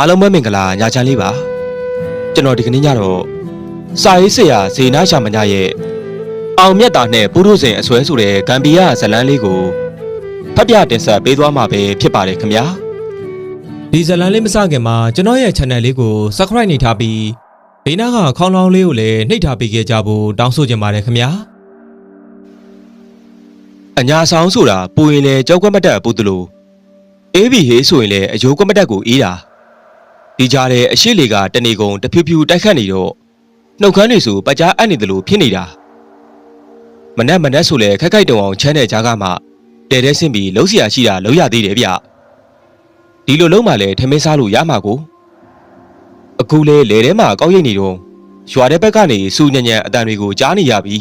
အားလုံးပဲမင်္ဂလာညချမ်းလေးပါကျွန်တော်ဒီကနေ့ညတော့စာရေးဆရာဇေနာရှာမညာရဲ့အောင်မြတ်တာနဲ့ပုရုဇဉ်အစွဲဆိုတဲ့ဂမ်ဘီယာဇလန်းလေးကိုဖတ်ပြတင်ဆက်ပေးသွားမှာပဲဖြစ်ပါတယ်ခင်ဗျာဒီဇတ်လန်လေးမစခင်မှာကျွန်တော်ရဲ့ channel လေးကို subscribe နှိပ်ထားပြီးဘေးနားကခေါင်းလောင်းလေးကိုလည်းနှိပ်ထားပေးခဲ့ကြဖို့တောင်းဆိုချင်ပါတယ်ခင်ဗျာအညာဆောင်ဆိုတာပူရင်လေကြောက်ကွက်မတက်ပူတလို့အေးဘီဟေးဆိုရင်လေအယိုးကွက်မတက်ကိုအေးတာ ဒီကြားထဲအရှိလေကတနေကုန်တဖြူဖြူတိုက်ခတ်နေတော့နှုတ်ခမ်းတွေဆိုပကြားအပ်နေသလိုဖြစ်နေတာမနက်မနက်ဆိုလဲခက်ခိုက်တုံအောင်ချမ်းတဲ့ကြားကမှတဲတဲဆင်းပြီးလုံးစရာရှိတာလုံးရသေးတယ်ဗျဒီလိုလုံးမှလည်းထမင်းစားလို့ရမှာကိုအခုလဲလေထဲမှာကောက်ရိတ်နေတော့ရွာတဲ့ဘက်ကနေစူညံညံအတန်တွေကိုကြားနေရပြီ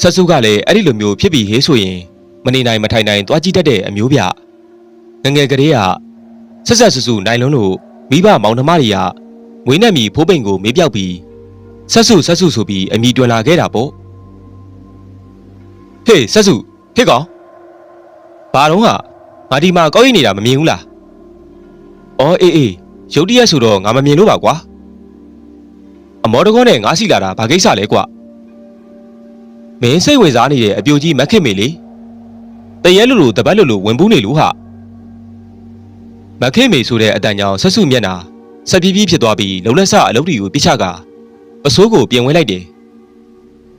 ဆက်စုကလည်းအဲ့ဒီလိုမျိုးဖြစ်ပြီးဟေးဆိုရင်မနေနိုင်မထိုင်နိုင်သွားကြည့်တတ်တဲ့အမျိုးဗျငငယ်ကလေးက ဆက်ဆက်ဆူဆူနိုင်လုံးလို့မိဘမောင်နှမတွေကမွေးနှက်မီဖိုးပိန်ကိုမေးပြောက်ပြီးဆက်စုဆက်စုဆိုပြီးအမိတွင်လာခဲ့တာပေါ့ဟေးဆက်စုဟေ့ကောင်ဘာတော့ဟာငါဒီမှာကောက်ရိပ်နေတာမမြင်ဘူးလားအော်အေးအေးရုတ်တရက်ဆိုတော့ငါမမြင်လို့ပါကွာအမောတကောနဲ့ငါစီလာတာဘာကိစ္စလဲကွာမင်းစိတ်ဝင်စားနေတဲ့အပြိုကြီးမက်ခင်မေလေတရဲလူလူတပတ်လူလူဝင်ပူးနေလို့ဟာ မက်ခင်မေဆိုတဲ့အတန်ကြောင့်ဆက်စုမျက်နာဆက်ပြေးပြေးဖြစ်သွားပြီးလုံလက်ဆအလုပ်တွေကိုပြချကပစိုးကိုပြင်ဝဲလိုက်တယ်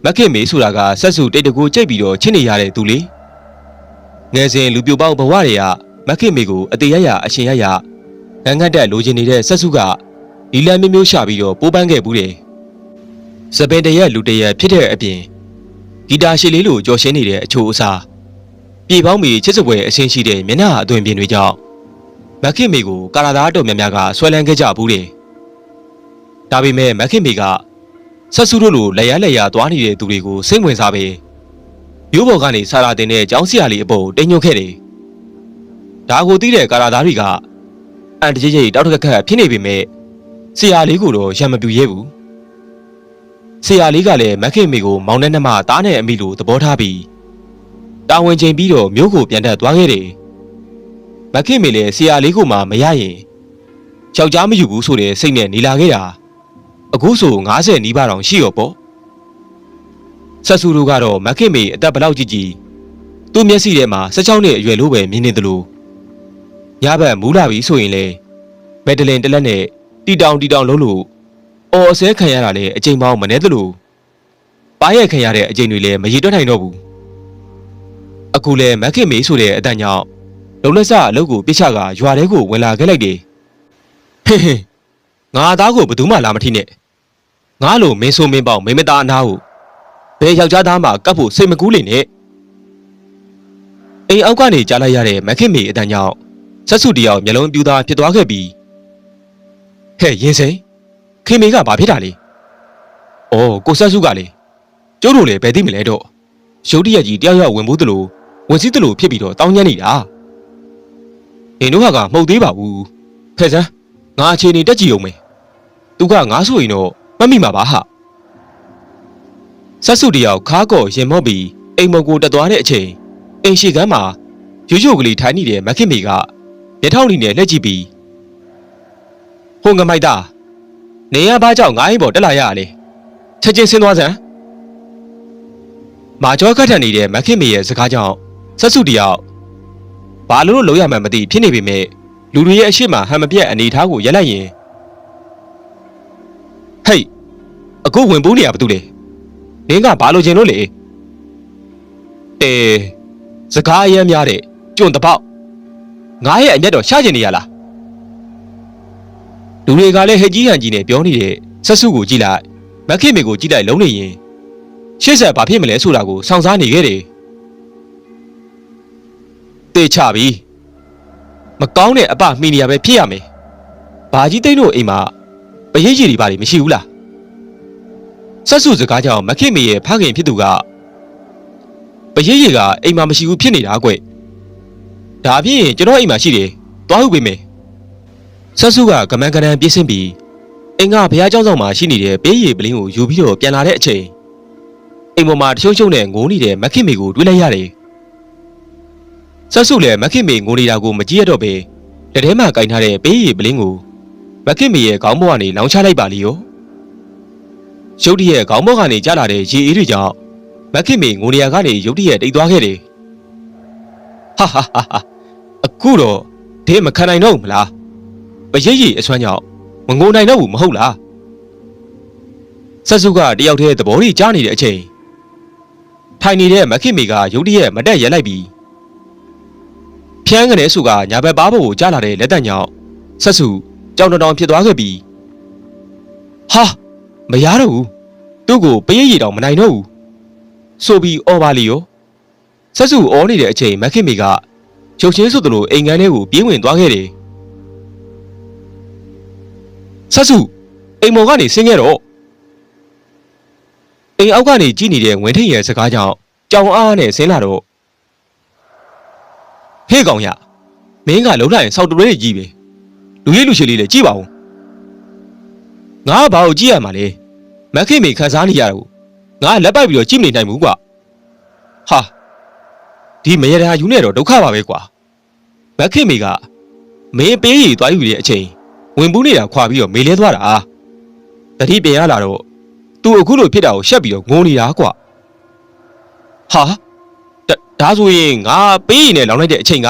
မက်ခင်မေဆိုတာကဆက်စုတိတ်တကူကြိတ်ပြီးတော့ချစ်နေရတဲ့သူလေငယ်စဉ်လူပြိုပေါက်ဘဝတွေကမက်ခင်မေကိုအသေးရရအရှင်ရရငန်းငတ်တက်လိုချင်နေတဲ့ဆက်စုကဒီလမ်းမျိုးမျိုးရှာပြီးတော့ပိုးပန်းခဲ့ဘူးတယ်စပင်တရက်လူတရက်ဖြစ်တဲ့အပြင်ဂီတာရှည်လေးလိုကြော်ရှင်းနေတဲ့အချိုးအစားပြေပေါင်းမီချစ်စပွဲအဆင်းရှိတဲ့မျက်နှာအသွင်ပြင်တွေကြောင့် မက်ခင်မေကိုကာလာသားတော်များများကဆွဲလန်းခဲ့ကြဘူးတယ်။ဒါပေမဲ့မက်ခင်မေကဆက်စုတို့လိုလက်ရလက်ရသွားနေတဲ့သူတွေကိုစိတ်ဝင်စားပဲမျိုးပေါ်ကနေဆာလာတင်တဲ့ကျောင်းဆရာလေးအပေါ်တိမ်ညွတ်ခဲ့တယ်။ဒါကိုသိတဲ့ကာလာသားတွေကအန်တကြီးကြီးတောက်တကက်ခက်ဖြစ်နေပေမဲ့ဆရာလေးကိုတော့ရံမပြူရဲဘူး။ဆရာလေးကလည်းမက်ခင်မေကိုမောင်နဲ့နှမသားနဲ့အမိလိုသဘောထားပြီးတာဝန်ချိန်ပြီးတော့မြို့ကိုပြန်တက်သွားခဲ့တယ်။ မက်ခင်မေလည်းဆရာလေးကိုမှမရရင်ယောက်ျားမယူဘူးဆိုတဲ့စိတ်နဲ့နေလာခဲ့တာအခုဆို90နီးပါးတောင်ရှိရောပေါ့။ဆက်စုတို့ကတော့မက်ခင်မေအသက်ဘလောက်ကြီးကြီးသူ့မျက်စိထဲမှာ16နှစ်အရွယ်လို့ပဲမြင်နေတယ်လို့ညဘက်မူးလာပြီဆိုရင်လေမက်ဒလင်တစ်လက်နဲ့တီတောင်တီတောင်လုံးလို့အော်အစဲခံရတာလည်းအချိန်ပေါင်းမနှဲသလိုပါရက်ခံရတဲ့အချိန်တွေလည်းမရေတွက်နိုင်တော့ဘူးအခုလဲမက်ခင်မေးဆိုတဲ့အတန်ကြောင့် လုံလက်ဆအလုပ်ကိုပြစ်ချကရွာထဲကိုဝင်လာခဲ့လိုက်တယ်ဟင်းဟင်းငါသားကိုဘယ်သူမှလာမထိနဲ့ငါလိုမင်းဆိုမင်းပေါက်မိမသားအနာကိုဘယ်ယောက်ျားသားမှကပ်ဖို့စိတ်မကူးလိမ့်နဲ့အိမ်အောက်ကနေကြားလိုက်ရတဲ့မက်ခင်မေအတန်ကြောင့်ဆက်စုတယောက်မျက်လုံးပြူသားဖြစ်သွားခဲ့ပြီးဟဲ့ရင်စိန်ခင်မေကဘာဖြစ်တာလဲ။အော်ကိုဆက်စုကလေကျိုးတို့လည်းဘယ်သိမလဲတော့။ရုတ်တရက်ကြီးတယောက်ယောက်ဝင်ဘူးတလို့ဝင်စည်းတလို့ဖြစ်ပြီးတော့တောင်းညမ်းနေတာ။ နင်တို့ဟာကမှုတ်သေးပါဘူး။ဖဲ့စမ်းငါအခြေအနေတက်ကြည့်အောင်မယ်။သူကငါဆိုရင်တော့မမိမှာပါဟာ။ဆက်စုတယောက်ခါကော့ရင်မော့ပြီးအိမ်မကိုတက်သွားတဲ့အချိန်အိမ်ရှိကမ်းမှာရွရွကလေးထိုင်းနေတဲ့မခင်မေကလက်ထောက်နေနဲ့လက်ကြည့်ပြီးဟိုငမိုက်သားနေရဘာကြောင့်ငါ့အိမ်ပေါ်တက်လာရရလဲချက်ချင်းဆင်းသွားစမ်းမာကျောကတ်ထန်နေတဲ့မခင်မေရဲ့စကားကြောင့်ဆက်စုတယောက် ဘာလို့လုံးရမှန်းမသိဖြစ်နေပေမဲ့လူတွေရဲ့အရှိမဟန်မပြတ်အနေထားကိုရက်လိုက်ရင်ဟေးအခုဝင်ပူးနေရဘာတူလဲနင်းကဘာလို့ချင်လို့လဲအဲစကားအရင်များတဲ့ကျွန်းတပေါက်ငါရဲ့အမျက်တော့ရှားကျင်နေရလားလူတွေကလည်းဟက်ကြီးဟန်ကြီးနဲ့ပြောနေတဲ့ဆက်စုကိုကြည့်လိုက်မက်ခင်မေကိုကြည့်လိုက်လုံးနေရင်ရှေ့ဆက်ဘာဖြစ်မလဲဆိုတာကိုစောင့်စားနေခဲ့တယ် တေချပြီမကောင်းတဲ့အပမှီနေရပဲဖြစ်ရမယ်ဘာကြီးသိန်းတို့အိမ်မှာပရိတ်ကြီးတွေဘာတွေမရှိဘူးလားဆက်စုစကားကြောင့်မက်ခင်မေရဲ့ဖခင်ဖြစ်သူကပရိတ်ကြီးကအိမ်မှာမရှိဘူးဖြစ်နေတာကွဒါဖြင့်ကျွန်တော်အိမ်မှာရှိတယ်သွားဟုတ်ပေးမယ်ဆက်စုကကမန်းကရန်ပြေးဆင်းပြီးအိမ်ကဘုရားကျောင်းဆောင်မှာရှိနေတဲ့ပေးရည်ပလင်းကိုယူပြီးတော့ပြန်လာတဲ့အချိန်အိမ်ပေါ်မှာတချို့ချို့နဲ့ငိုးနေတဲ့မက်ခင်မေကိုတွေ့လိုက်ရတယ်။ ဆက်စုလည်းမက်ခင်မေငိုနေတာကိုမကြည့်ရတော့ပဲလက်ထဲမှာကင်ထားတဲ့ပေးရည်ပလင်းကိုမခင်မေရဲ့ခေါင်းပေါ်ကနေလောင်းချလိုက်ပါလေရောရုတ်တရက်ခေါင်းပေါ်ကနေကျလာတဲ့ရေအေးတွေကြောင့်မခင်မေငိုနေရာကနေရုတ်တရက်တိတ်သွားခဲ့တယ်ဟာဟာဟာဟာအခုတော့ဒင်းမခံနိုင်တော့ဘူးမလားပရိတ်ရည်အစွမ်းကြောင့်မငိုနိုင်တော့ဘူးမဟုတ်လားဆက်စုကတယောက်တည်းသဘောကြီးကြားနေတဲ့အချိန်ထိုင်နေတဲ့မခင်မေကရုတ်တရက်မတက်ရက်လိုက်ပြီး ဖျန်းကနေစုကညာဘက်ပါးဘုတ်ကိုကြားလာတဲ့လက်တံကြောင့်ဆက်စုကြောင်တောင်ဖြစ်သွားခဲ့ပြီးဟာမရတော့ဘူးသူ့ကိုပရိတ်ရည်တောင်မနိုင်တော့ဘူးဆိုပြီးအော်ပါလီယောဆက်စုအော်နေတဲ့အချိန်မက်ခင်မီကချုပ်ချင်းဆိုသလိုအိမ်ငန်းထဲကိုပြေးဝင်သွားခဲ့တယ်ဆက်စုအိမ်မော်ကနေဆင်းခဲ့တော့အိမ်အောက်ကနေကြည့်နေတဲ့ဝင်ထိန်ရဲ့စကားကြောင့်ကြောင်အားနဲ့ဆင်းလာတော့ ဟေ့ကောင်ရမင်းကလုံးလိုက်ရင်စောက်တရဲကြီးပဲလူလေးလူချီလေးလည်းကြည့်ပါဦးငါကဘာကိုကြည့်ရမှာလဲမက်ခင်မေခန်းစားနေရတာကိုငါကလက်ပိုက်ပြီးတော့ကြည့်မနေနိုင်ဘူးကွာဟာဒီမရတာယူနေတော့ဒုက္ခပါပဲကွာမက်ခင်မေကမင်းပေးရီသွားယူတဲ့အချိန်ဝင်ပူးနေတာခွာပြီးတော့မေလဲသွားတာတတိပြန်ရလာတော့သူအခုလိုဖြစ်တာကိုရှက်ပြီးတော့ငိုနေတာကွာဟာ ဒါဒါဆိုရင်ငါပေးရင်လည်းလောင်လိုက်တဲ့အချိန်က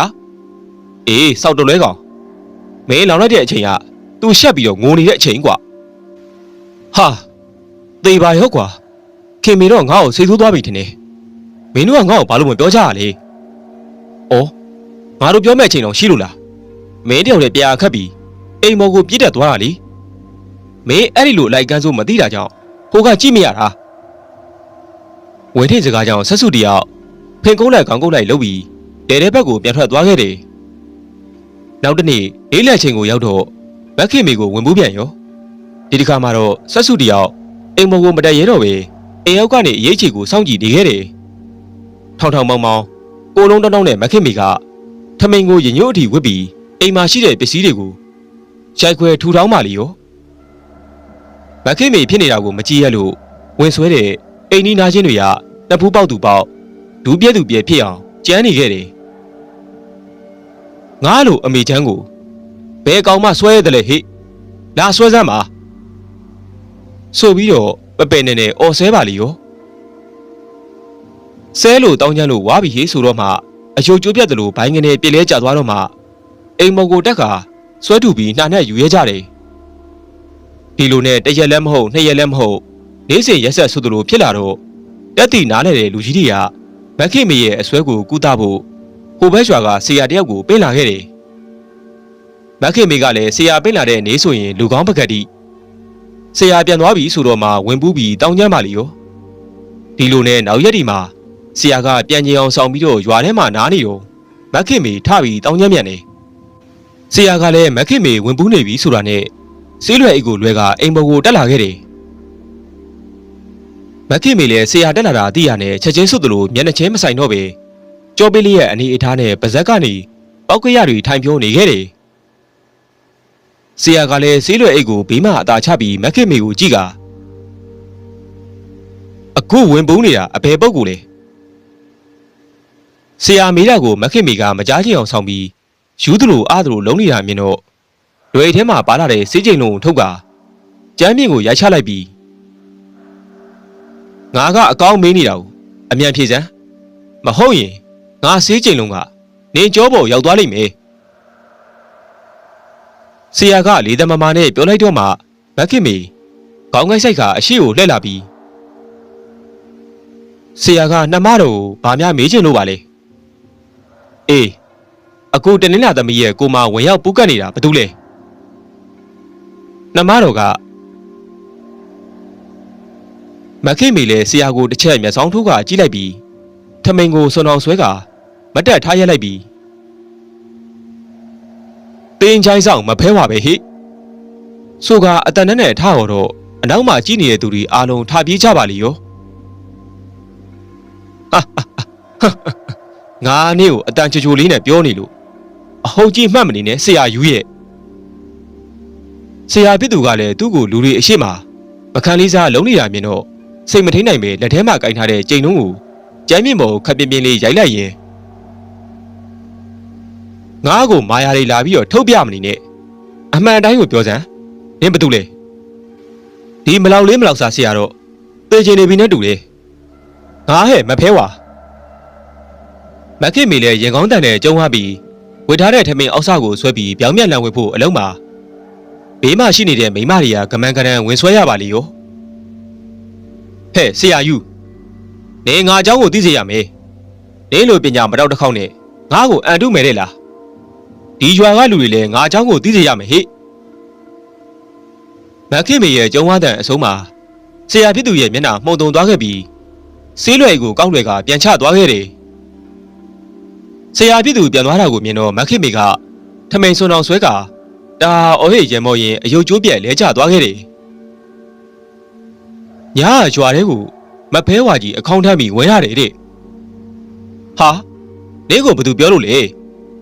အေးစောက်တော်လဲကောင်မင်းလောင်လိုက်တဲ့အချိန်ကသူရှက်ပြီးတော့ငိုနေတဲ့အချိန်ကွာဟာသေပါရောကွာခင်မီတော့ငါ့ကိုစိတ်ဆိုးသွားပြီထင်တယ်မင်းတို့ကငါ့ကိုဘာလို့မပြောကြရလဲဩငါတို့ပြောမဲ့အချိန်တော့ရှိလို့လားမင်းတယောက်လည်းပြာခတ်ပြီးအိမ်မော်ကိုပြစ်တက်သွားတာလေမင်းအဲ့ဒီလိုလိုက်ကန်းစိုးမသိတာကြောင့်ဟိုကကြည့်မရတာဝေထိန်စကားကြောင့်ဆက်စုတယောက် ဖင်ကုန်းလိုက်ခေါင်းကုန်းလိုက်လှုပ်ပြီးတဲတဲ့ဘက်ကိုပြန်ထွက်သွားခဲ့တယ်။နောက်တစ်နေ့လေးလက်ချင်းကိုရောက်တော့မက်ခင်မီကိုဝင်မှုပြန်ရောဒီတစ်ခါမှာတော့ဆက်စုတယောက်အိမ်မော်ကိုမတက်ရဲတော့ပဲအိမ်ရောက်ကနေအရေးချီကိုစောင့်ကြည့်နေခဲ့တယ်။ထောင်ထောင်မောင်မောင်ကိုလုံးတောင်းတောင်းနဲ့မက်ခင်မီကထမိန်ကိုရင်ညို့အထိဝစ်ပြီးအိမ်မှာရှိတဲ့ပစ္စည်းတွေကိုရိုက်ခွဲထူထောင်းမှလီရောမက်ခင်မီဖြစ်နေတာကိုမကြည့်ရလို့ဝင်ဆွဲတဲ့အိမ်နီးနားချင်းတွေကနှစ်ဖူးပေါက်သူပေါက် ဒူးပြဲသူပြဲဖြစ်အောင်ကြမ်းနေခဲ့တယ်ငါလိုအမေချမ်းကိုဘယ်ကောင်မှဆွဲရတယ်လဲဟိလာဆွဲစမ်းပါဆိုပြီးတော့ပပယ်နေနေအော်ဆဲပါလီရောဆဲလို့တောင်းချမ်းလို့ဝါပြီဟေဆိုတော့မှအယုတ်ကျိုးပြတ်တယ်လို့ဘိုင်းငနေပြစ်လဲကျသွားတော့မှအိမ်မော်ကိုတက်ကဆွဲထုပြီးနှာနဲ့ယူရဲကြတယ်ဒီလိုနဲ့တစ်ရက်လည်းမဟုတ်နှစ်ရက်လည်းမဟုတ်နေ့စဉ်ရက်ဆက်ဆိုသလိုဖြစ်လာတော့တက်တီနားလဲတဲ့လူကြီးတွေက မက်ခင်မေရဲ့အစွဲကိုကူတာဖို့ဟိုဘက်ရွာကဆရာတယောက်ကိုပေးလာခဲ့တယ်။မက်ခင်မေကလည်းဆရာပေးလာတဲ့နေဆိုရင်လူကောင်းပကတိဆရာပြန်သွားပြီဆိုတော့မှဝင်ပူးပြီးတောင်းကျမ်းပါလီရော။ဒီလိုနဲ့နောက်ရက်ဒီမှာဆရာကပြန်ကြအောင်ဆောင်ပြီးတော့ရွာထဲမှာနားနေတော့မက်ခင်မေထပြီးတောင်းကျမ်းပြန်တယ်။ဆရာကလည်းမက်ခင်မေဝင်ပူးနေပြီဆိုတာနဲ့ဆေးလွယ်အိတ်ကိုလွဲကအိမ်ဘုံကိုတက်လာခဲ့တယ်။ မက်ခင်မေလည်းဆရာတက်လာတာအတိရနဲ့ချက်ချင်းစွတ်သလိုမျက်နှာချင်းမဆိုင်တော့ပဲကြောပေးလေးရဲ့အနေအထားနဲ့ပါဇက်ကနေပောက်ကရတွေထိုင်ပြုံးနေခဲ့တယ်။ဆရာကလည်းဆေးလွယ်အိတ်ကိုဘေးမှာအသာချပြီးမက်ခင်မေကိုကြည့်ကအခုဝင်ပုန်းနေတာအဘယ်ပုတ်ကိုလဲဆရာမေးတာကိုမက်ခင်မေကမကြားချင်အောင်ဆောင်ပြီးယူသလိုအားသလိုလုံးနေတာမြင်တော့လွယ်ထဲမှာပါလာတဲ့စေးကျိန်လုံးကိုထုတ်ကကျမ်းမြင့်ကိုရိုက်ချလိုက်ပြီး ငါကအကောင်းမေးနေတာကိုအမြန်ဖြေစမ်းမဟုတ်ရင်ငါစေးကျိန်လုံးကနေကြောပေါ်ရောက်သွားလိမ့်မယ်ဆရာကလေသမမာနဲ့ပြောလိုက်တော့မှမက်ခင်မေခေါင်းကိုက်ဆိုင်ကအရှိကိုလှည့်လာပြီးဆရာကနှမတော်ကိုဗာများမေးချင်လို့ပါလေအေးအခုတနင်္လာသမီးရဲ့ကိုမဝင်ရောက်ပူးကတ်နေတာဘာတူလဲနှမတော်က မက်ခင်မေလည်းဆရာကိုတစ်ချက်မျက်စောင်းထိုးကကြည့်လိုက်ပြီးထမိန်ကိုစွန်အောင်ဆွဲကမတက်ထားရက်လိုက်ပြီးတင်းချိုင်းဆောင်မဖဲပါပဲဟိဆိုကအတန်နဲ့နဲ့ထားတော်တော့အနောက်မှာကြည့်နေတဲ့သူတွေအားလုံးထားပြေးကြပါလေရောဟာဟာဟာငါနေ့ကိုအတန်ချိုချိုလေးနဲ့ပြောနေလို့အဟုတ်ကြီးမှတ်မနေနဲ့ဆရာယူရဲ့ဆရာပြစ်သူကလည်းသူ့ကိုလူတွေအရှိမမခံလေးစားလုံးနေတာမြင်တော့ စိတ်မထိန်နိုင်ပဲလက်ထဲမှာကင်ထားတဲ့ကြိမ်လုံးကိုကျမ်းမြင့်ပေါ်ခပ်ပြင်းပြင်းလေးရိုက်လိုက်ရင်ငါ့ကိုမာယာတွေလာပြီးတော့ထုတ်ပြမနေနဲ့အမှန်တိုင်းကိုပြောစမ်းနင်းဘာတူလဲဒီမလောက်လေးမလောက်စားဆရာတော့သေချင်နေပြီနဲ့တူတယ်ငါဟဲ့မဖဲဝါမက်ခင်မီလည်းရင်ကောင်းတန်နဲ့ကျုံသွားပြီးဝစ်ထားတဲ့ထမင်းအောက်ဆကိုဆွဲပြီးပြောင်းပြန်လန်ဝစ်ဖို့အလုံးမှာဘေးမှာရှိနေတဲ့မိန်းမတွေကကမန်ကရန်ဝင်ဆွဲရပါလေရော ဟဲ့ဆရာယူနေငါအကြောင်းကိုသိစေရမယ်နေလိုပညာမတော့တစ်ခေါက်နဲ့ငါ့ကိုအန်တုမယ်တဲ့လားဒီရွာကလူတွေလည်းငါအကြောင်းကိုသိစေရမယ်ဟဲ့မခင်မေရဲ့ကြုံဝါတဲ့အဆုံးမှာဆရာဖြစ်သူရဲ့မျက်နှာမှုံတုံသွားခဲ့ပြီးဆေးလွယ်ကိုကောက်လွယ်ကပြန်ချသွားခဲ့တယ်ဆရာဖြစ်သူပြန်သွားတာကိုမြင်တော့မခင်မေကထမိန်စွန်အောင်ဆွဲကဒါအော်ဟေ့ရေမော်ရင်အယုတ်ကျိုးပြက်လဲကျသွားခဲ့တယ် ညာရွာတဲ့ကိုမဖဲဝါကြီးအခေါင်းထမ်းပြီးဝင်ရတယ်တဲ့။ဟာနေကိုဘသူပြောလို့လဲ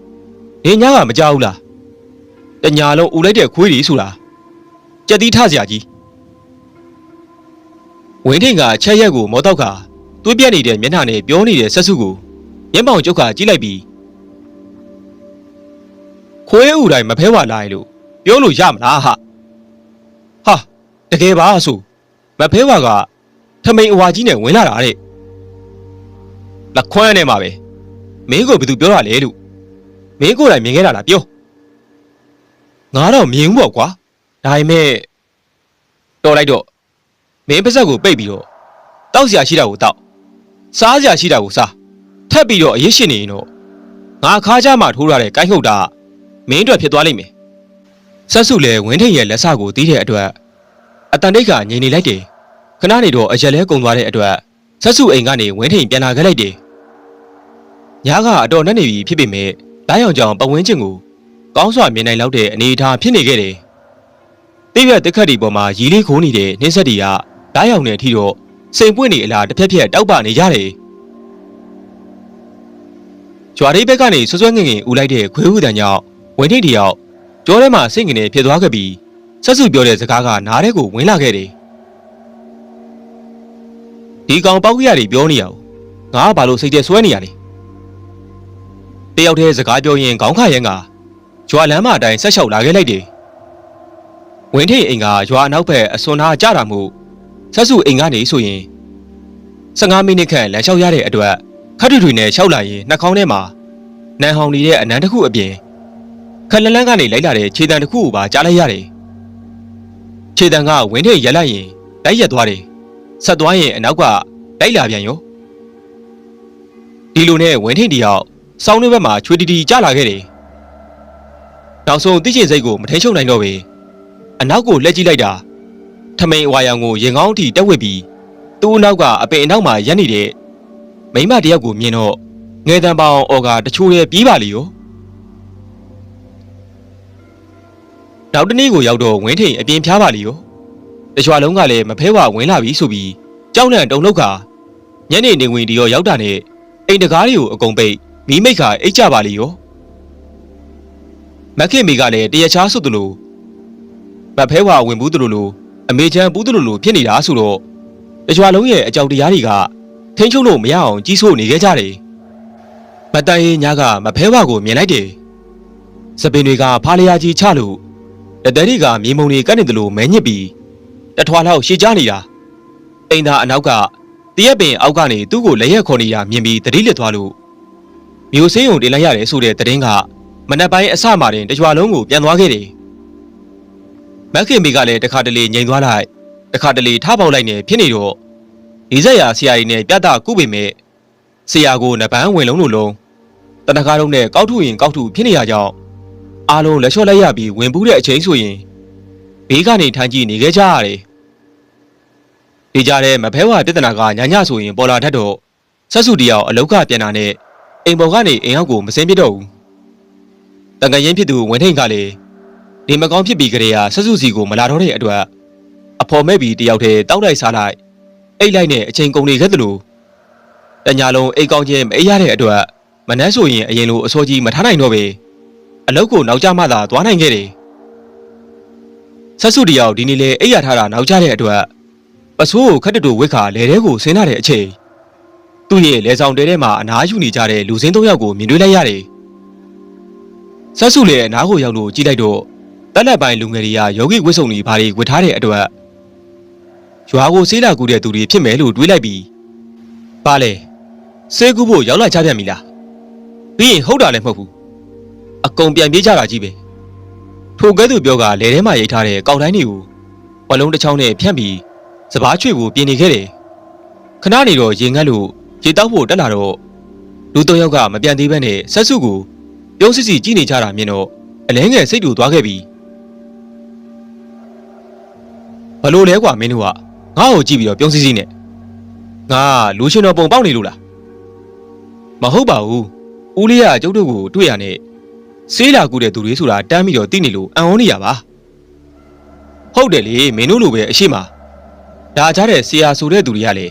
။နေညာကမကြောက်ဘူးလား။တညာလုံးဦးလိုက်တဲ့ခွေးကြီးဆိုတာကြက်တီးထစရာကြီး။ဝင်းထိန်ကချက်ရက်ကိုမောတော့ကတွေးပြက်နေတဲ့မျက်နှာနဲ့ပြောနေတဲ့ဆက်စုကိုမျက်မှောင်ကျုပ်ကကြည့်လိုက်ပြီးခွေးဥတိုင်းမဖဲဝါလာရလို့ပြောလို့ရမလားဟာဟာတကယ်ပါဆို မဖဲဝါကထမိန်အဝါကြီးနဲ့ဝင်လာတာတဲ့လက်ခွမ်းနဲ့မှာပဲမင်းကိုဘယ်သူပြောတာလဲလို့မင်းကိုယ်တိုင်မြင်ခဲ့တာလားပြောငါတော့မြင်ဘူးပေါ့ကွာဒါပေမဲ့တော်လိုက်တော့မင်းပါဇက်ကိုပိတ်ပြီးတော့တောက်စရာရှိတာကိုတောက်စားစရာရှိတာကိုစားထပ်ပြီးတော့အရေးရှင်နေရင်တော့ငါခါးကြမှာထိုးရတဲ့ကိုင်းဟုတ်တာမင်းအတွက်ဖြစ်သွားလိမ့်မယ်ဆက်စုလည်းဝင်းထိန်ရဲ့လက်စကိုတီးတဲ့အတွက် အတန်တိတ်ကငြိမ်နေလိုက်တယ်ခဏနေတော့အရက်လဲကုံသွားတဲ့အတွက်ဆက်စုအိမ်ကနေဝင်းထိန်ပြန်လာခဲ့လိုက်တယ်ညကအတော်နဲ့နေပြီဖြစ်ပေမဲ့လာရောင်ကြောင်ပဝင်းချင်းကိုကောင်းစွာမြင်နိုင်လောက်တဲ့အနေအထားဖြစ်နေခဲ့တယ်တိပြက်တက်ခတ်ဒီပေါ်မှာရီလေးခိုးနေတဲ့နှင်းဆက်တီကလာရောင်နေအထိတော့စိန်ပွင့်နေအလားတစ်ဖြက်ဖြက်တောက်ပနေကြတယ်ကျွာရိဘက်ကနေဆွဆွဲငင်ငင်ဦးလိုက်တဲ့ခွေးဟုတန်ကြောင့်ဝင်းထိတ်တယောက်ကြောထဲမှာစိတ်ငင်နေဖြစ်သွားခဲ့ပြီး ဆက်စုပြောတဲ့စကားကနားထဲကိုဝင်လာခဲ့တယ်ဒီကောင်ပေါက်ကြီးရတယ်ပြောနေရအောင်ငါကဘာလို့စိတ်ထဲဆွဲနေရလဲတယောက်တည်းစကားပြောရင်ခေါင်းခါရန်ကကျွာလမ်းမအတိုင်းဆက်လျှောက်လာခဲ့လိုက်တယ်ဝင်းထိတ်အိမ်ကရွာအနောက်ဘက်အစွန်သားကြတာမှုဆက်စုအိမ်ကနေဆိုရင်15မိနစ်ခန့်လမ်းလျှောက်ရတဲ့အတွက်ခတ်ထူထူနဲ့ရှောက်လာရင်နှာခေါင်းထဲမှာနန်ဟောင်နေတဲ့အနံတစ်ခုအပြင်ခက်လန်းလန်းကနေလိုက်လာတဲ့ခြေတံတစ်ခုကိုပါကြားလိုက်ရတယ်။ ခြေတံကဝင်းထိတ်ရက်လိုက်ရင်တိုက်ရက်သွားတယ်။ဆက်သွားရင်အနောက်ကတိုက်လာပြန်ရော။ဒီလိုနဲ့ဝင်းထိတ်တယောက်စောင်းနှဘက်မှာချွေတီတီကျလာခဲ့တယ်။နောက်ဆုံးတိကျင်စိတ်ကိုမထိန်ချုပ်နိုင်တော့ပေ။အနောက်ကိုလှည့်ကြည့်လိုက်တာထမိန်အဝါရောင်ကိုရင်ကောင်းအထိတက်ဝစ်ပြီးသူ့အနောက်ကအပင်အနောက်မှာရက်နေတဲ့မိမတယောက်ကိုမြင်တော့ငယ်တန်ပောင်အော်ကတချို့ရဲ့ပြေးပါလေရော နောက်တနေ့ကိုရောက်တော့ဝင်းထိန်အပြင်ဖျားပါလေရောတချွာလုံးကလည်းမဖဲဝဝင်လာပြီဆိုပြီးကြောက်လန့်တုံလောက်ကညနေနေဝင်ဒီရောရောက်တာနဲ့အိမ်တကားတွေကိုအကုန်ပိတ်မိမိတ်ခါအိတ်ကြပါလေရောမက်ခင်မီကလည်းတရချားဆုတ်တယ်လို့မဖဲဝဝင်ဘူးတယ်လို့လို့အမေချမ်းဘူးတယ်လို့လို့ဖြစ်နေတာဆိုတော့တချွာလုံးရဲ့အကြောက်တရားတွေကထိန်းချုပ်လို့မရအောင်ကြီးစိုးနေခဲ့ကြတယ်။မတန်ရင်ညကမဖဲဝါကိုမြင်လိုက်တယ်။စပင်တွေကဖားလျာကြီးချလို့ တတဲတွေကမြေမုံတွေကတ်နေတယ်လို့မဲညစ်ပြီးတထွာလောက်ရှည်ကြနေတာ။အိမ်သားအနောက်ကတရက်ပင်အောက်ကနေသူ့ကိုလက်ရက်ခေါ်နေတာမြင်ပြီးတတိလစ်သွားလို့မျိုးစင်းုံတင်လိုက်ရတယ်ဆိုတဲ့သတင်းကမနက်ပိုင်းအစမှတင်တကြွလုံးကိုပြန်သွားခဲ့တယ်။မက်ခင်မီကလည်းတခါတလေငြိမ်သွားလိုက်တခါတလေထားပေါက်လိုက်နေဖြစ်နေတော့ဒီဆက်ရာဆရာကြီးနဲ့ပြတ်တာကုပေမဲ့ဆရာကိုနပန်းဝင်လုံးလို့လုံးတနခါလုံးနဲ့ကောက်ထုရင်ကောက်ထုဖြစ်နေရကြောင်း အားလုံးလက်လျှော့လိုက်ရပြီးဝင်ပူးတဲ့အချိန်ဆိုရင်ဘေးကနေထိုင်ကြည့်နေခဲ့ကြရတယ်ဒီကြတဲ့မဖဲဝါပြဿနာကညာညဆိုရင်ပေါ်လာတတ်တော့ဆက်စုတယောက်အလောက်ကပြန်လာနဲ့အိမ်ပေါ်ကနေအိမ်အောက်ကိုမစင်းပြတော့ဘူးတန်ကရင်ဖြစ်သူဝင်ထိန်ကလည်းနေမကောင်းဖြစ်ပြီးကြတဲ့ဆက်စုစီကိုမလာတော့တဲ့အတွက်အဖော်မဲ့ပြီးတယောက်တည်းတောက်လိုက်စားလိုက်အိတ်လိုက်နဲ့အချိန်ကုန်နေခဲ့သလိုတညာလုံးအိတ်ကောင်းခြင်းမအိပ်ရတဲ့အတွက်မနှက်ဆိုရင်အရင်လိုအစောကြီးမထားနိုင်တော့ပဲ အလုတ်ကိုနောက်ကျမှသာသွားနိုင်ခဲ့တယ်ဆက်စုတယောက်ဒီနေ့လေအိပ်ရထားတာနောက်ကျတဲ့အတွက်ပစိုးကိုခက်တတူဝစ်ခါလဲတဲကိုဆင်းလာတဲ့အချိန်သူ့ရဲ့လဲဆောင်တဲထဲမှာအနားယူနေကြတဲ့လူစင်းသုံးယောက်ကိုမြင်တွေ့လိုက်ရတယ်ဆက်စုလည်းအနားကိုရောက်လို့ကြည့်လိုက်တော့တက်လက်ပိုင်းလူငယ်တွေကယောဂီဝတ်စုံတွေဘာတွေဝတ်ထားတဲ့အတွက်ရွာကိုဆေးလာကူတဲ့သူတွေဖြစ်မယ်လို့တွေးလိုက်ပြီးပါလေဆေးကူဖို့ရောက်လာကြပြန်ပြီလားပြီးရင်ဟုတ်တာလည်းမဟုတ်ဘူးအ ကုန်ပြန်ပြေးကြတာကြီးပဲထိုကဲ့သို့ပြောကလေထဲမှာရိတ်ထားတဲ့ကောက်တိုင်းတွေကိုဝလုံးတစ်ချောင်းနဲ့ဖြန့်ပြီးစပားချွေကိုပြင်နေခဲ့တယ်ခဏနေတော့ရင်ငတ်လို့ရေတောက်ဖို့တက်လာတော့လူသုံးယောက်ကမပြန်သေးဘဲနဲ့ဆက်စုကိုပြုံးစစ်စီကြည့်နေကြတာမြင်တော့အလဲငယ်စိတ်တူသွားခဲ့ပြီးဘလို့လဲကွာမင်းတို့ကငါ့ကိုကြည့်ပြီးတော့ပြုံးစစ်စီနဲ့ငါလူရှင်တော်ပုံပေါက်နေလို့လားမဟုတ်ပါဘူးဦးလေးကကျုပ်တို့ကိုတွေ့ရနဲ့ ဆေးလာကူတဲ့သူတွေဆိုတာတမ်းပြီးတော့သိနေလို့အံ့ဩနေရပါဟုတ်တယ်လေမင်းတို့လိုပဲအရှိမဒါကြတဲ့ဆရာဆိုတဲ့သူတွေကလေ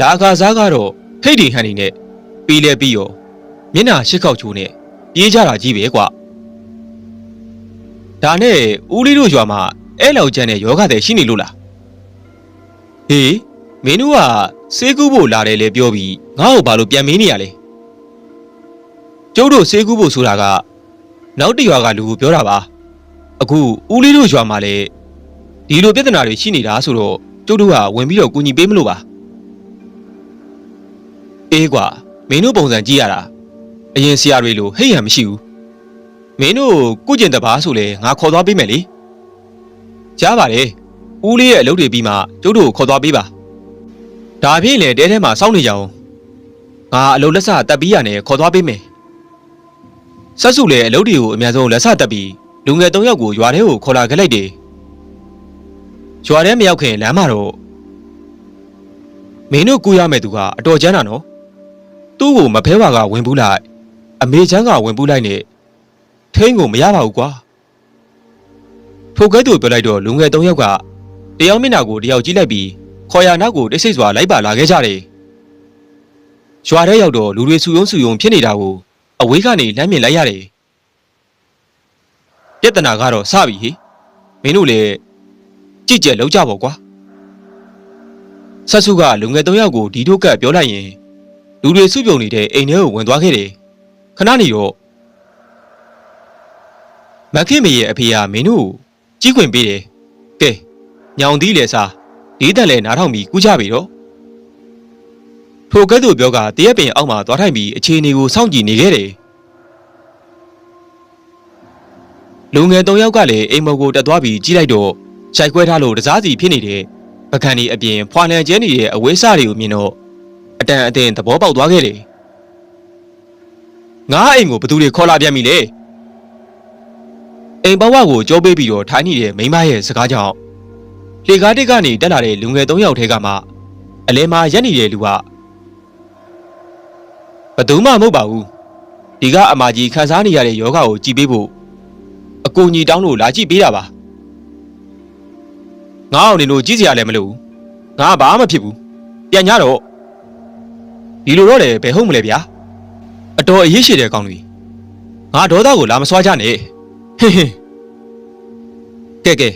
ဒါအခါစားကတော့ထိတ်တီဟန်နေနဲ့ပြီးလဲပြီးရောမျက်နှာရှစ်ခေါက်ချိုးနဲ့ပြေးကြတာကြီးပဲကွာဒါနဲ့ဦးလေးတို့ရွာမှာအဲ့လောက်ကျန်တဲ့ယောဂတဲ့ရှိနေလို့လားဟေးမင်းတို့ကစေးကူးဖို့လာတယ်လေပြောပြီးငါ့ကိုဘာလို့ပြန်မေးနေရလဲကျုပ်တို့စေးကူးဖို့ဆိုတာက နောက်တစ်ရွာကလူကိုပြောတာပါအခုဦးလေးတို့ရွာမှာလေဒီလိုပြဿနာတွေရှိနေတာဆိုတော့ကျုပ်တို့ကဝင်ပြီးတော့ကူညီပေးမလို့ပါအေးကွာမင်းတို့ပုံစံကြည့်ရတာအရင်ဆရာတွေလိုဟိတ်ဟန်မရှိဘူးမင်းတို့ကုကျင်တပါဆိုလေငါခေါ်သွားပေးမယ်လေကြားပါလေဦးလေးရဲ့အလုပ်တွေပြီးမှကျုပ်တို့ကိုခေါ်သွားပေးပါဒါဖြင့်လေတဲထဲမှာစောင့်နေကြအောင်ငါအလုပ်လက်စတက်ပြီးရနဲ့ခေါ်သွားပေးမယ် ဆက်စုလည်းအလုပ်တွေကိုအများဆုံးလက်စတက်ပြီးလူငယ်၃ယောက်ကိုရွာထဲကိုခေါ်လာခဲ့လိုက်တယ်ရွာထဲမရောက်ခင်လမ်းမှာတော့မင်းတို့ကူရမယ့်သူကအတော်ကျန်းတာနော်သူ့ကိုမဖဲဝါကဝင်ပူးလိုက်အမေချမ်းကဝင်ပူးလိုက်နဲ့ထိန်းကိုမရပါဘူးကွာထိုကဲ့သို့ပြောလိုက်တော့လူငယ်၃ယောက်ကတယောက်မျက်နှာကိုတယောက်ကြည့်လိုက်ပြီးခေါ်ရနောက်ကိုတိတ်ဆိတ်စွာလိုက်ပါလာခဲ့ကြတယ်ရွာထဲရောက်တော့လူတွေစုယုံစုယုံဖြစ်နေတာကို အဝေးကနေလမ်းမြင်လိုက်ရတယ်ပြဿနာကတော့စပြီဟိမင်းတို့လည်းကြည့်ကြလောက်ကြပါကွာဆက်စုကလူငယ်၃ယောက်ကိုဒီထုတ်ကပ်ပြောလိုက်ရင်လူတွေစုပြုံနေတဲ့အိမ်ထဲကိုဝင်သွားခဲ့တယ်ခဏနေတော့မခင်မေရဲ့အဖေကမင်းတို့ကိုကြီးခွင်ပေးတယ်ကဲညောင်သီးလေစားဒီတက်လေနားထောင်ပြီးကူးကြပြီတော့ ထိုကဲ့သို့ပြောကတရက်ပင်အောက်မှာသွားထိုင်ပြီးအခြေအနေကိုစောင့်ကြည့်နေခဲ့တယ်လူငယ်၃ယောက်ကလည်းအိမ်မော်ကိုတက်သွားပြီးကြီးလိုက်တော့ခြိုက်ခွဲထားလို့တစားစီဖြစ်နေတဲ့ပကံဒီအပြင်ဖွာလန်ကျဲနေတဲ့အဝေးစားတွေကိုမြင်တော့အတန်အတင်သဘောပေါက်သွားခဲ့တယ်ငါအိမ်ကိုဘသူတွေခေါ်လာပြန်ပြီလေအိမ်ဘဝကိုကြောပေးပြီးတော့ထိုင်းနေတဲ့မိန်းမရဲ့စကားကြောင့်လေကားတစ်ကနေတက်လာတဲ့လူငယ်၃ယောက်ထဲကမှအလဲမှာရက်နေတဲ့လူက ဘသူမှမဟုတ်ပါဘူးဒီကအမကြီးခံစားနေရတဲ့ယောဂကိုကြည်ပေးဖို့အကူညီတောင်းလို့လာကြည့်ပေးတာပါငါအောင်နေလို့ကြည့်စရာလည်းမလိုဘူးငါကဘာမှမဖြစ်ဘူးပြန်ကြတော့ဒီလိုတော့လေဘယ်ဟုတ်မလဲဗျာအတော်အရေးရှိတဲ့ကောင်းတွေငါဒေါသကိုလာမစွာကြနဲ့ဟင်းဟင်းကဲကဲ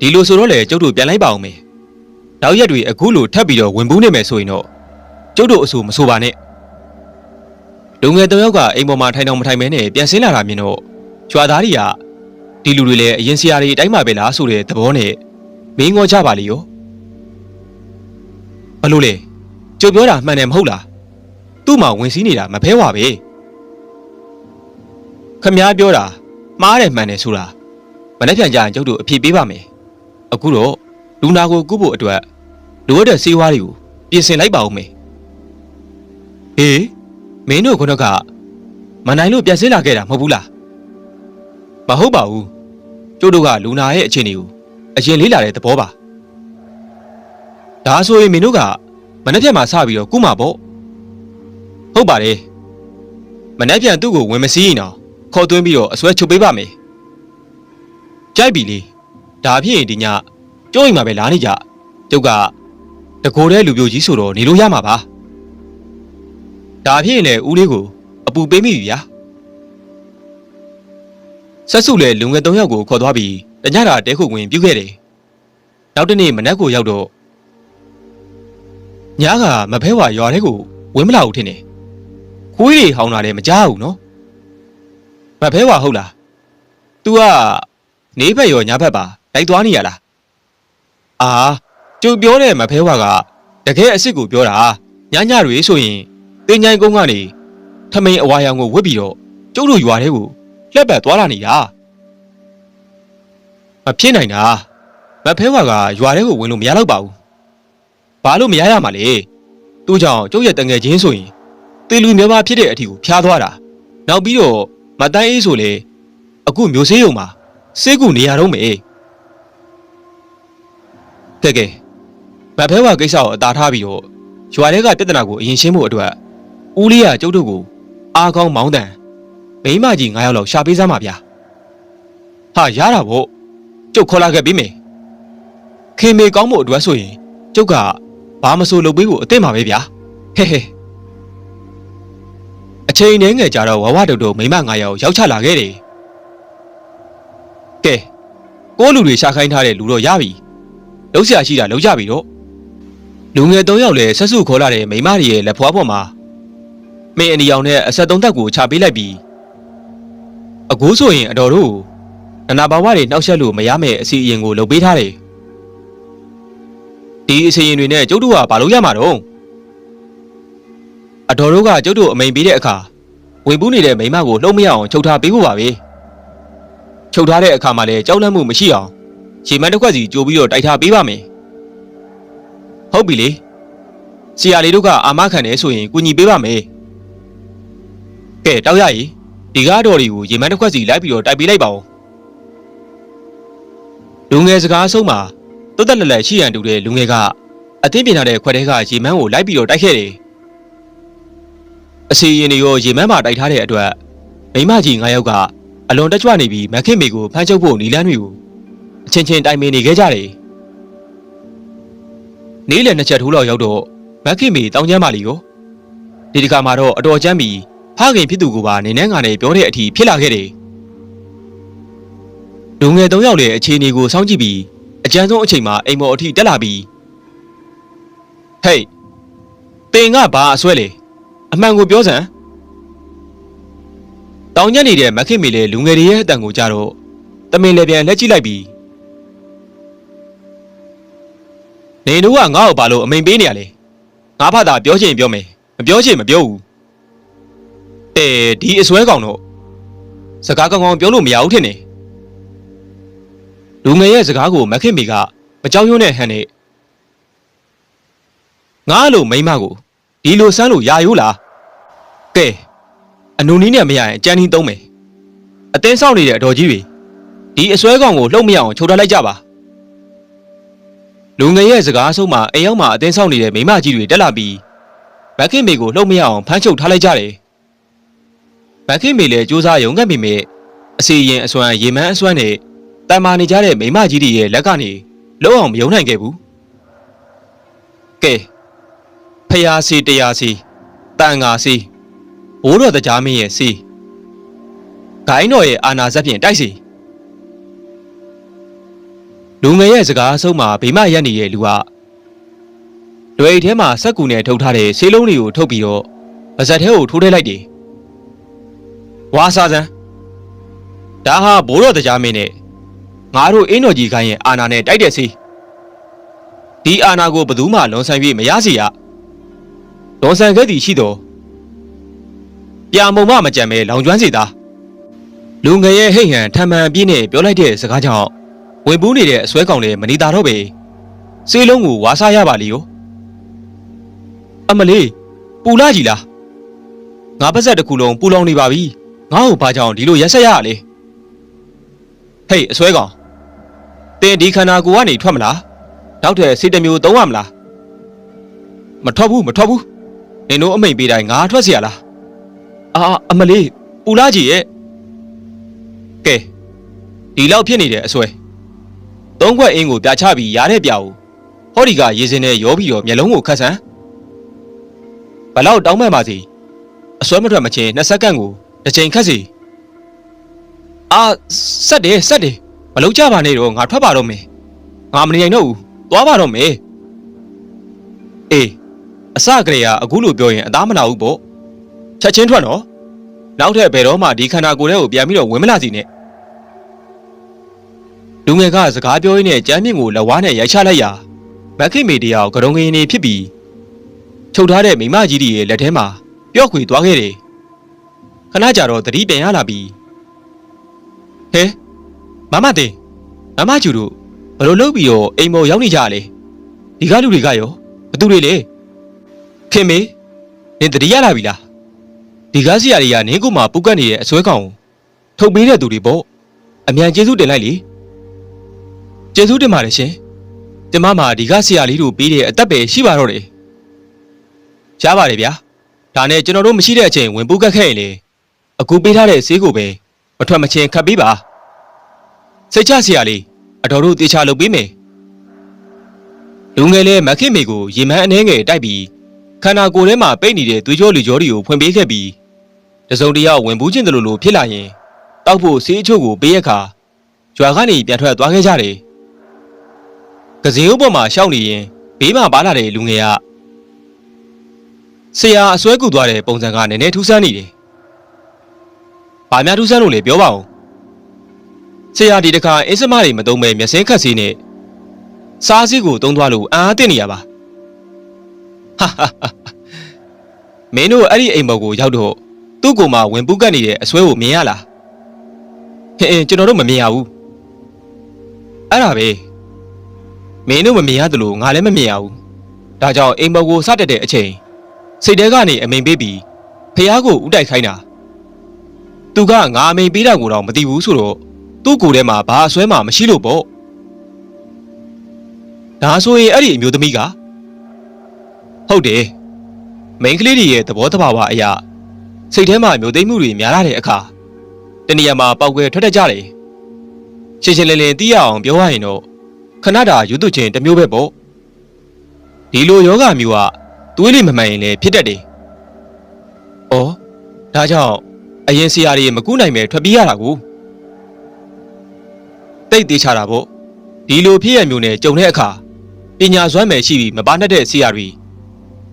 ဒီလိုဆိုတော့လေကျုပ်တို့ပြန်လိုက်ပါအောင်မယ်နောက်ရက်တွေအခုလိုထပ်ပြီးတော့ဝင်ပူးနေမယ်ဆိုရင်တော့ကျုပ်တို့အဆူမဆိုပါနဲ့ လူငယ်တစ်ယောက်ကအိမ်ပေါ်မှာထိုင်အောင်မထိုင်မဲနဲ့ပြန်ဆင်းလာတာမြင်တော့ကြွာသားတွေကဒီလူတွေလည်းအရင်ဆရာတွေအတိုင်းပါပဲလားဆိုတဲ့သဘောနဲ့မင်းငေါကြပါလေရောဘလို့လဲကျုပ်ပြောတာမှန်တယ်မဟုတ်လားသူ့မှာဝင်စည်းနေတာမဖဲဝါပဲခမားပြောတာမှားတယ်မှန်တယ်ဆိုတာမနေ့ပြန်ကြရင်ကျုပ်တို့အဖြေပေးပါမယ်အခုတော့လူနာကိုကုဖို့အတွက်လိုအပ်တဲ့ဆေးဝါးတွေကိုပြင်ဆင်လိုက်ပါဦးမယ်ဟေး မင်းတို့ခုနကမနိုင်လို့ပြန်ဆင်းလာခဲ့တာမဟုတ်ဘူးလားမဟုတ်ပါဘူးကျုပ်တို့ကလူနာရဲ့အခြေအနေကိုအရင်လေးလာတဲ့သဘောပါဒါဆိုရင်မင်းတို့ကမနေ့ပြန်မှာစပြီးတော့ကုမှာပေါ့ဟုတ်ပါတယ်မနေ့ပြန်သူ့ကိုဝင်မစည်းရင်တော့ခေါ်သွင်းပြီးတော့အစွဲချုပ်ပေးပါမယ်ကြိုက်ပြီလေဒါဖြစ်ရင်ဒီညကျုံးအိမ်မှာပဲလာနေကြကျုပ်ကတကိုယ်တည်းလူပြိုကြီးဆိုတော့နေလို့ရမှာပါ ဒါဖြစ်ရင်လေဦးလေးကိုအပူပေးမိပြီဗျာဆက်စုလည်းလူငယ်၃ယောက်ကိုခေါ်သွားပြီးတညတာတဲခုဝင်ပြုတ်ခဲ့တယ်နောက်တနေ့မနက်ကိုရောက်တော့ညားကမဖဲဝါရွာထဲကိုဝင်မလာဘူးထင်တယ်။ခွေးတွေဟောင်းတာလည်းမကြားဘူးနော်။မမဖဲဝါဟုတ်လား तू ကနေဘက်ရောညာဘက်ပါလိုက်သွားနေရလားအာကျုပ်ပြောတဲ့မဖဲဝါကတကယ်အစ်စ်ကိုပြောတာညညတွေဆိုရင် တင်ញိုင်းကုန်းကနေထမိန်အဝါရောင်ကိုဝစ်ပြီးတော့ကျုပ်တို့ရွာထဲကိုလှက်ပတ်သွားလာနေတာမဖြစ်နိုင်တာမဖဲဝါကရွာထဲကိုဝင်လို့မရတော့ပါဘူးဘာလို့မရရမှာလဲသူ့ကြောင့်ကျုပ်ရဲ့တငယ်ချင်းဆိုရင်တေလူမျိုးပါဖြစ်တဲ့အထီကိုဖျားသွားတာနောက်ပြီးတော့မတန်းအေးဆိုလေအခုမျိုးစေးရုံမှာစေးကူနေရတော့မယ်ကဲကဲမဖဲဝါကိစ္စကိုအသာထားပြီးတော့ရွာထဲကပြဿနာကိုအရင်ရှင်းဖို့အတွက် ဦးလေးကကျုပ်တို့ကိုအားကောင်းမောင်းတန်မိန်းမကြီး9ယောက်လောက်ရှာပေးစမ်းပါဗျာဟာရတာဗောကျုပ်ခေါ်လာခဲ့ပြီးမယ်ခေမေကောင်းဖို့အတွက်ဆိုရင်ကျုပ်ကဘာမဆိုလုပ်ပေးဖို့အသင့်ပါပဲဗျာဟဲဟဲအချိန်နှဲငယ်ကြတော့ဝဝတုတ်တုတ်မိန်းမ9ယောက်ရောက်ချလာခဲ့တယ်ကဲကိုလူတွေရှာခိုင်းထားတဲ့လူတော့ရပြီလုံးဆရာရှိတာလုံးကြပြီတော့လူငယ်၃ယောက်လည်းဆက်စုခေါ်လာတဲ့မိန်းမတွေရဲ့လက်ဖွားပေါ်မှာ မင်းအနီအောင်နဲ့အဆက်သုံးသက်ကိုချပေးလိုက်ပြီးအကူဆိုရင်အတော်တို့နနာဘာဝတွေနှောက်ယှက်လို့မရမယ့်အစီအရင်ကိုလုပ်ပေးထားတယ်ဒီအစီအရင်တွေနဲ့ကျုပ်တို့ကဘာလို့ရမှာတော့အတော်တို့ကကျုပ်တို့အမိန်ပေးတဲ့အခါဝင်ပူးနေတဲ့မိန်းမကိုလှုံ့မရအောင်ချုပ်ထားပေးဖို့ပါပဲချုပ်ထားတဲ့အခါမှာလည်းကြောက်လန့်မှုမရှိအောင်ရေမန်းတစ်ခွက်စီကြိုးပြီးတော့တိုက်ထားပေးပါမယ်ဟုတ်ပြီလေဆရာလေးတို့ကအာမခံတယ်ဆိုရင်ကူညီပေးပါမယ် ကဲတောက်ရည်ဒီကားတော်တွေကိုရေမန်းတစ်ခွက်စီလိုက်ပြီးတော့တိုက်ပေးလိုက်ပါဦးလူငယ်စကားအဆုံးမှာတွတ်တက်လက်လက်ရှိရန်တူတဲ့လူငယ်ကအသင်းပြင်ထားတဲ့ခွက်ထဲကရေမန်းကိုလိုက်ပြီးတော့တိုက်ခဲ့တယ်အစီရင်တွေရောရေမန်းမှာတိုက်ထားတဲ့အတွက်မိမကြီး9ယောက်ကအလွန်တက်ကြွနေပြီးမက်ခင်မေကိုဖမ်းချုပ်ဖို့နီလန်းတွေကိုအချင်းချင်းတိုင်ပင်နေခဲ့ကြတယ်နေ့လယ်နှစ်ချက်ထိုးလောက်ရောက်တော့မက်ခင်မေတောင်းကျမ်းပါလီကိုဒီတစ်ခါမှာတော့အတော်ကျမ်းပြီး ဖခင်ဖြစ်သူကိုပါနေနှန်းကနေပြောတဲ့အထိဖြစ်လာခဲ့တယ်လူငယ်၃ယောက်လည်းအခြေအနေကိုစောင့်ကြည့်ပြီးအကြမ်းဆုံးအချိန်မှာအိမ်မော်အထိတက်လာပြီးဟေးတင်ကဘာအဆွဲလဲအမှန်ကိုပြောစမ်းတောင်ညက်နေတဲ့မက်ခင်မေလည်းလူငယ်တွေရဲ့အတန်ကိုကြတော့တမင်လည်းပြန်လက်ကြည့်လိုက်ပြီးနေတို့ကငါ့ကိုဘာလို့အမိန်ပေးနေရလဲငါဖတ်တာပြောချင်ပြောမယ်မပြောချင်မပြောဘူး အဲဒီအစွဲကောင်တော့စကားကောင်းကောင်းပြောလို့မရဘူးထင်တယ်လူငယ်ရဲ့စကားကိုမက်ခင်မေကမကြောက်ရွံ့တဲ့ဟန်နဲ့ငါလိုမိန်းမကိုဒီလိုစမ်းလို့ယာရိုးလားကဲအနူနီးနဲ့မရရင်အကြမ်းကြီးသုံးမယ်အတင်းဆောက်နေတဲ့အတော်ကြီးတွေဒီအစွဲကောင်ကိုလှုပ်မရအောင်ချုပ်ထားလိုက်ကြပါလူငယ်ရဲ့စကားဆုံးမှာအိမ်ရောက်မှာအတင်းဆောက်နေတဲ့မိန်းမကြီးတွေတက်လာပြီးမက်ခင်မေကိုလှုပ်မရအောင်ဖမ်းချုပ်ထားလိုက်ကြတယ် မက်ခင်မေလည်းစူးစမ်းရုံးကန်ပေမဲ့အစီရင်အစွမ်းရေမန်းအစွမ်းနဲ့တန်မာနေကြတဲ့မိန်းမကြီးတွေရဲ့လက်ကနေလုံးအောင်မယုံနိုင်ခဲ့ဘူးကဲဖျားစီတရားစီတန်ငါစီဘိုးတော်တကြားမင်းရဲ့စီဂိုင်းတော်ရဲ့အာနာဇက်ဖြင့်တိုက်စီလူငယ်ရဲ့စကားအဆုံးမှာဗိမရက်နေတဲ့လူကလွယ်ထဲမှာစက်ကူနဲ့ထုတ်ထားတဲ့ဆေးလုံးတွေကိုထုတ်ပြီးတော့ပါဇက်ထဲကိုထိုးထည့်လိုက်တယ် ဝါစာစံဒါဟာဘိုးတော်တကြားမင်းနဲ့ငါတို့အင်းတော်ကြီးခိုင်းရဲ့အာနာနဲ့တိုက်တဲ့စီဒီအာနာကိုဘယ်သူမှလွန်ဆန်၍မရစီရလွန်ဆန်ခဲ့သည်ရှိတော်ပြာမုံမမကြံပဲလောင်ကျွမ်းစီသားလူငယ်ရဲ့ဟိတ်ဟန်ထမှန်ပြည့်နဲ့ပြောလိုက်တဲ့စကားကြောင့်ဝင်ပူးနေတဲ့အစွဲကောင်လည်းမနေတာတော့ပဲစေးလုံးကိုဝါစားရပါလိရောအမလေးပူလာကြီးလားငါပါဇက်တစ်ခုလုံးပူလောင်နေပါပြီ ငါ့ကိုဘာကြောင့်ဒီလိုရက်ဆက်ရရလဲဟေးအစွဲကောင်တင်ဒီခန္ဓာကိုယ်ကနေထွက်မလားနောက်ထပ်စေတမျိုးသုံးရမလားမထွက်ဘူးမထွက်ဘူးနင်တို့အမိန်ပေးတိုင်းငါထွက်เสียလားအာအမလေးပူလာကြီးရဲ့ကဲဒီလောက်ဖြစ်နေတဲ့အစွဲသုံးခွက်အင်းကိုပြချပြီးရားတဲ့ပြာကိုဟောဒီကရေစင်းနဲ့ရောပြီးတော့မျက်လုံးကိုခတ်ဆန်းဘလောက်တောင်းမှန်ပါစီအစွဲမထွက်မချင်းနှစ်စက္ကန့်ကို တစ်ချိန်ခတ်စီအာဆက်တယ်ဆက်တယ်မလုံးကြပါနဲ့တော့ငါထွက်ပါတော့မယ်ငါမနေနိုင်တော့ဘူးသွားပါတော့မယ်အေးအစကလေးကအခုလိုပြောရင်အသားမနာဘူးပေါ့ချက်ချင်းထွက်နော်နောက်ထပ်ဘယ်တော့မှဒီခန္ဓာကိုယ်ထဲကိုပြန်ပြီးတော့ဝင်မလာစီနဲ့လူငယ်ကစကားပြောရင်းနဲ့ကြမ်းမြင့်ကိုလက်ဝါးနဲ့ရိုက်ချလိုက်ရာမက်ခိမေတယောက်ကရုံငင်းနေဖြစ်ပြီးချုပ်ထားတဲ့မိမကြီးတွေရဲ့လက်ထဲမှာပျော့ခွေသွားခဲ့တယ် ခဏကြာတော့သတိပြန်ရလာပြီးဟဲမမတင်မမကျူတို့ဘယ်လိုလုပ်ပြီးတော့အိမ်မော်ရောက်နေကြရလဲဒီကလူတွေကရောဘသူတွေလဲခင်မေနင်သတိရလာပြီလားဒီကားစီယာတွေကနင်းကူမှာပုတ်ကတ်နေတဲ့အစွဲကောင်ကိုထုတ်ပေးတဲ့သူတွေပေါ့အမြန်ကျေးဇူးတင်လိုက်လေကျေးဇူးတင်ပါတယ်ရှင်ကျမမှာဒီကားစီယာလေးတို့ပေးတဲ့အသက်ပဲရှိပါတော့တယ်ရပါတယ်ဗျာဒါနဲ့ကျွန်တော်တို့မရှိတဲ့အချိန်ဝင်ပုတ်ကတ်ခဲ့ရင်လေ အခုပေးထားတဲ့ဈေးကိုပဲမထွက်မချင်းခတ်ပေးပါစိတ်ချစီယာလေးအတော်တို့တေချာလုပ်ပေးမယ်လူငယ်လေးမခင်မေကိုရေမန်းအနေငယ်တိုက်ပြီးခန္ဓာကိုယ်ထဲမှာပိတ်နေတဲ့သွေးကြောလူကြောတွေကိုဖွင့်ပေးခဲ့ပြီးတစုံတယောက်ဝင်ဘူးချင်းတယ်လို့လို့ဖြစ်လာရင်တောက်ဖို့ဆေးအချို့ကိုပေးရခါကြွာကနေပြန်ထွက်သွားခဲ့ကြတယ်။ကစင်းဥပေါ်မှာရှောက်နေရင်ဘေးမှာပါလာတဲ့လူငယ်ကဆရာအစွဲကူသွားတဲ့ပုံစံကနည်းနည်းထူးဆန်းနေတယ်။ ဘာများထူးဆန်းလို့လဲပြောပါဦး။ဆရာဒီတခါအင်းစမတွေမသုံးပဲမျက်စင်းခတ်စီးနဲ့စားစီးကိုသုံးသွားလို့အာအသင့်နေရပါ။ဟာဟာဟာမင်းတို့အဲ့ဒီအိမ်ဘော်ကိုရောက်တော့သူ့ကိုယ်မှာဝင်ပူးကတ်နေတဲ့အစွဲကိုမြင်ရလားဟင်အင်းကျွန်တော်တို့မမြင်ရဘူးအဲ့ဒါပဲမင်းတို့မမြင်ရတယ်လို့ငါလည်းမမြင်ရဘူးဒါကြောင့်အိမ်ဘော်ကိုစတက်တဲ့အချိန်စိတ်ထဲကနေအမိန်ပေးပြီးဖះကိုဥတိုက်ခိုင်းတာ သူကငါအမိန်ပေးတာကိုတော့မသိဘူးဆိုတော့သူ့ကိုယ်ထဲမှာဘာအစွဲမှမရှိလို့ပေါ့ဒါဆိုရင်အဲ့ဒီအမျိုးသမီးကဟုတ်တယ်မိန်းကလေးတွေရဲ့သဘောတဘာဝအရာစိတ်ထဲမှာမျိုးသိမ်းမှုတွေများလာတဲ့အခါတနေရာမှာပောက်ကွဲထွက်တတ်ကြတယ်ရှင်းရှင်းလင်းလင်းသိရအောင်ပြောရရင်တော့ခဏတာယူသွချင်းတစ်မျိုးပဲပေါ့ဒီလိုယောဂမျိုးကသွေးလေးမမှန်ရင်လည်းဖြစ်တတ်တယ်။အော်ဒါကြောင့် အရင်ဆရာတွေမကူနိုင်ပဲထွက်ပြေးရတာကိုတိတ်သေးချတာပေါ့ဒီလိုဖြစ်ရမျိုးနဲ့ကြုံတဲ့အခါပညာစွမ်းမယ်ရှိပြီးမပါနဲ့တဲ့ဆရာတွေ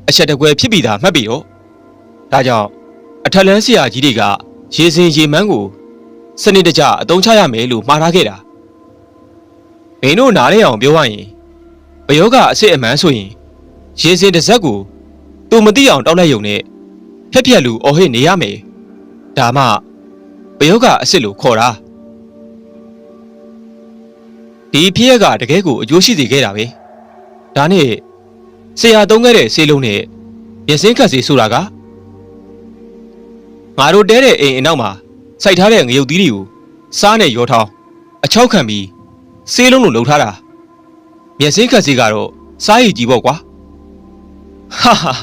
အချက်တကွဲဖြစ်ပြီးသားမှတ်ပြီးတော့ဒါကြောင့်အထက်လန်းဆရာကြီးတွေကရေစင်ရေမန်းကိုစနစ်တကျအသုံးချရမယ်လို့မှားထားခဲ့တာမင်းတို့နားလဲအောင်ပြောရရင်ဘယောကအစ်စ်အမှန်ဆိုရင်ရေစင်တစ်စက်ကိုသူမသိအောင်တောက်လိုက်ရုံနဲ့ဖက်ဖြက်လူအော်ဟစ်နေရမယ် ဒါမှဘယောကအစ်စ်လို့ခေါ်တာဒီဖြစ်ရကတကယ်ကိုအကျိုးရှိစေခဲ့တာပဲဒါနဲ့ဆရာသုံးခဲ့တဲ့ဆေးလုံးနဲ့ရစင်းခတ်စီဆိုတာကငါတို့တဲတဲ့အိမ်အနောက်မှာစိုက်ထားတဲ့ငရုတ်သီးတွေကိုစားနဲ့ရောထောင်းအချောက်ခံပြီးဆေးလုံးလိုလှုပ်ထားတာမျက်စိခက်စီကတော့စားရည်ကြီးပေါ့ကွာဟာဟာ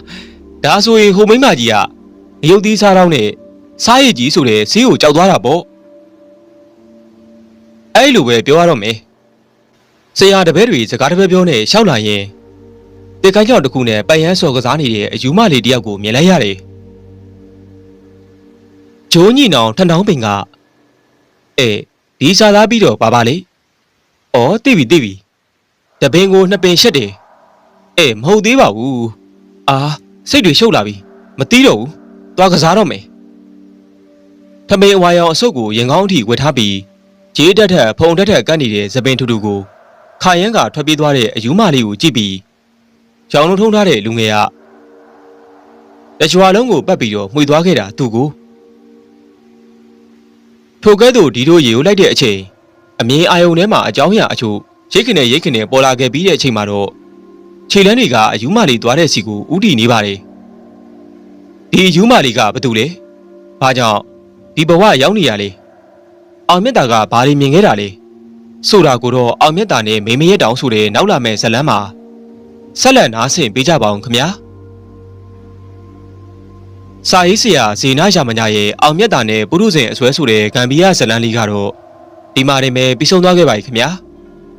ဒါဆိုရင်ဟိုမိန်းမကြီးကငရုတ်သီးစားတော့နဲ့ စားရည်ကြီးဆိုတဲ့ဆေးကိုကြောက်သွားတာပေါ့အဲ့လိုပဲပြောရတော့မယ်ဆရာတပည့်တွေစကားတပည့်ပြောနဲ့ရှောက်လာရင်တေကိုင်းကြောင်တစ်ခုနဲ့ပိုင်ရန်စော်ကစားနေတဲ့အယူမလေးတယောက်ကိုမြင်လိုက်ရတယ်ဂျိုးညိနောင်ထန်တောင်းပင်ကအဲဒီစားသားပြီးတော့ပါပါလေ။အော်သိပြီသိပြီ။တပင်ကိုနှစ်ပင်ရှက်တယ်။အဲမဟုတ်သေးပါဘူး။အာစိတ်တွေရှုပ်လာပြီ။မတီးတော့ဘူး။သွားကစားတော့မယ်။ ထမေအဝါရောင်အဆုပ်ကိုရင်ကောင်းအထိဝတ်ထားပြီးဂျေးတက်ထက်ဖုံတက်ထက်ကပ်နေတဲ့သပင်ထူထူကိုခါရန်ကထွက်ပြေးသွားတဲ့အယူမလေးကိုကြည့်ပြီးရောင်လုံးထုံးထားတဲ့လူငယ်ကတချွာလုံးကိုပတ်ပြီးတော့မှွေသွားခဲ့တာသူ့ကိုထိုကဲ့သို့ဒီတို့ရေကိုလိုက်တဲ့အချိန်အမြင်အာယုံထဲမှာအကြောင်းအရာအချို့ရိတ်ခနဲ့ရိတ်ခနဲ့ပေါ်လာခဲ့ပြီးတဲ့အချိန်မှာတော့ခြေလန်းတွေကအယူမလေးသွားတဲ့စီကိုဥတီနေပါတယ်ဒီအယူမလေးကဘာတူလဲဘာကြောင့် ဒီဘဝရောက်နေရလဲအောင်မြတ်တာကဘာတွေမြင်ခဲ့တာလဲဆိုတာကိုတော့အောင်မြတ်တာနဲ့မေမရဲ့တောင်းဆိုတဲ့နောက်လာမဲ့ဇလန်းမှာဆက်လက်နားဆင်ပေးကြပါအောင်ခင်ဗျာစာရေးဆရာဇေနာယာမညာရဲ့အောင်မြတ်တာနဲ့ပုရုဇဉ်အစွဲဆိုတဲ့ဂမ်ဘီယာဇလန်းလေးကတော့ဒီမှာတင်ပဲပြီးဆုံးသွားခဲ့ပါပြီခင်ဗျာ။